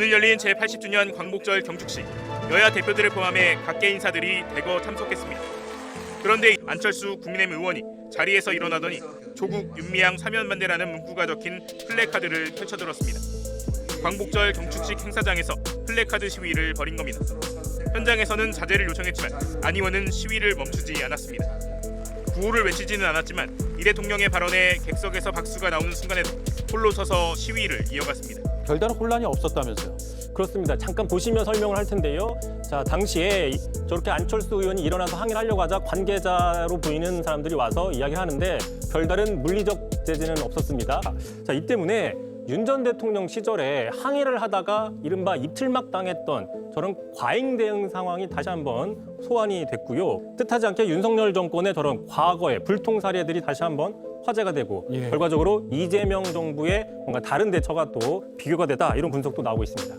오늘 열린 제80주년 광복절 경축식 여야 대표들을 포함해 각계 인사들이 대거 참석했습니다. 그런데 안철수 국민의힘 의원이 자리에서 일어나더니 조국 윤미향 사면반대라는 문구가 적힌 플래카드를 펼쳐들었습니다. 광복절 경축식 행사장에서 플래카드 시위를 벌인 겁니다. 현장에서는 자제를 요청했지만 안 의원은 시위를 멈추지 않았습니다. 구호를 외치지는 않았지만 이 대통령의 발언에 객석에서 박수가 나오는 순간에도 홀로 서서 시위를 이어갔습니다. 별다른 혼란이 없었다면서요. 그렇습니다. 잠깐 보시면 설명을 할 텐데요. 자, 당시에 이- 저렇게 안철수 의원이 일어나서 항의를 하려고 하자 관계자로 보이는 사람들이 와서 이야기를 하는데 별다른 물리적 제재는 없었습니다. 자, 이 때문에 윤 전 대통령 시절에 항의를 하다가 이른바 이틀막 당했던 저런 과잉 대응 상황이 다시 한번 소환이 됐고요. 뜻하지 않게 윤석열 정권의 저런 과거의 불통 사례들이 다시 한번 화제가 되고 예. 결과적으로 이재명 정부의 뭔가 다른 대처가 또 비교가 되다 이런 분석도 나오고 있습니다.